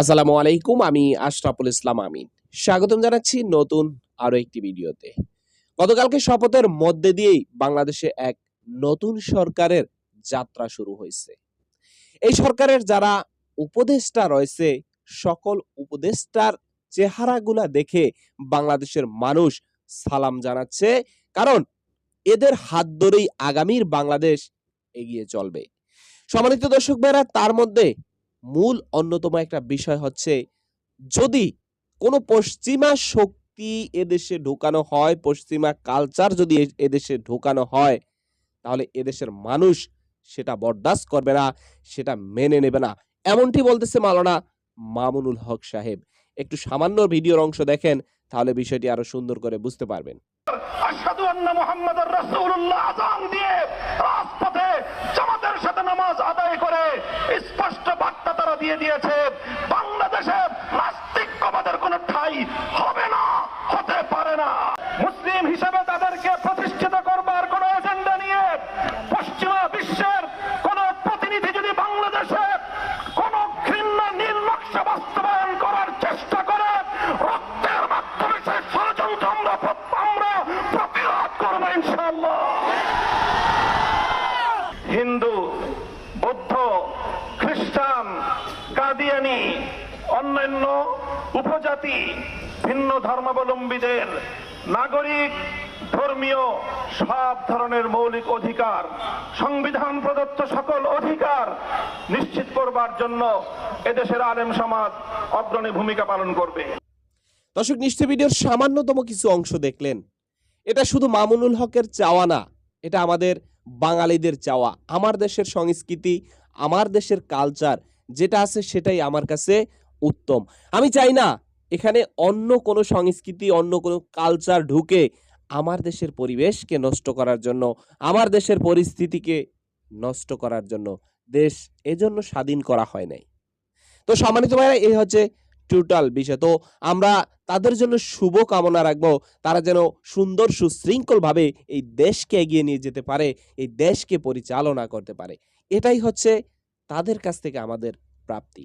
আসসালামু আলাইকুম, আমি আশরাফুল ইসলাম আমিন। স্বাগতম জানাচ্ছি নতুন আরও একটি ভিডিওতে। গতকালকে শপথের মধ্যে দিয়েই বাংলাদেশে এক নতুন সরকারের যাত্রা শুরু হয়েছে। এই সরকারের যারা উপদেষ্টা রয়েছে, সকল উপদেষ্টার চেহারাগুলা দেখে বাংলাদেশের মানুষ সালাম জানাচ্ছে, কারণ এদের হাত ধরেই আগামীর বাংলাদেশ এগিয়ে চলবে। সম্মানিত দর্শক ভাইরা, তার মধ্যে মূল অন্যতম একটা বিষয় হচ্ছে, যদি কোনো পশ্চিমা শক্তি এদেশে ঢোকানো হয়, পশ্চিমা কালচার যদি এদেশে ঢোকানো হয়, তাহলে এদেশের মানুষ সেটা বরদাস্ত করবে না, সেটা মেনে নেবে না। এমনটি বলতেছে মালানা মামুনুল হক সাহেব। একটু সামান্য ভিডিওর অংশ দেখেন, তাহলে বিষয়টি আরও সুন্দর করে বুঝতে পারবেন। আশহাদু আন্না মুহাম্মাদার রাসূলুল্লাহ, আযান দিয়ে রাজপথে জামাতের সাথে নামাজ আদায় করে স্পষ্ট বার্তা তারা দিয়ে দিয়েছে বাংলাদেশে নাস্তিক্যবাদের কোনো ঠাঁই হবে না হতে পারে না মুসলিম হিসেবে তাদেরকে প্রতিষ্ঠিত করবার কোন এজেন্ডা নিয়ে পশ্চিমা বিশ্বের কোন প্রতিনিধি যদি বাংলাদেশে কোন ঘৃণ্য নীল বাস্তবায়ন করার চেষ্টা করে, রক্তের মাধ্যমে সেই ষড়যন্ত্র আমরা প্রতিরোধ করব ইনশাল্লাহ হিন্দু, বৌদ্ধ, খ্রিস্টান, কাদিয়ানি, অন্যান্য উপজাতি, ভিন্ন ধর্মাবলম্বীদের, নাগরিক ধর্মীয় সব ধরনের মৌলিক অধিকার, সংবিধান প্রদত্ত সকল অধিকার নিশ্চিত করবার জন্য এদেশের আলেম সমাজ অগ্রণী ভূমিকা পালন করবে। দর্শক, নিশ্চয় ভিডিওর সামান্যতম কিছু অংশ দেখলেন। এটা শুধু মামুনুল হকের চাওয়া না, এটা আমাদের বাঙালিদের চাওয়া। আমার দেশের সংস্কৃতি, আমার দেশের কালচার যেটা আছে সেটাই আমার কাছে উত্তম। আমি চাই না এখানে অন্য কোনো সংস্কৃতি, অন্য কোনো কালচার ঢুকে আমার দেশের পরিবেশকে নষ্ট করার জন্য, আমার দেশের পরিস্থিতিকে নষ্ট করার জন্য দেশ এজন্য স্বাধীন করা হয় নাই। তো সম্মানিত ভাইরা এই হচ্ছে টোটাল বিষয়। তো আমরা তাদের জন্য শুভ কামনা রাখব, তারা যেন সুন্দর সুশৃঙ্খল ভাবে এই দেশকে এগিয়ে নিয়ে যেতে পারে, এই দেশকে পরিচালনা করতে পারে। এটাই হচ্ছে তাদের কাছ থেকে আমাদের প্রাপ্তি।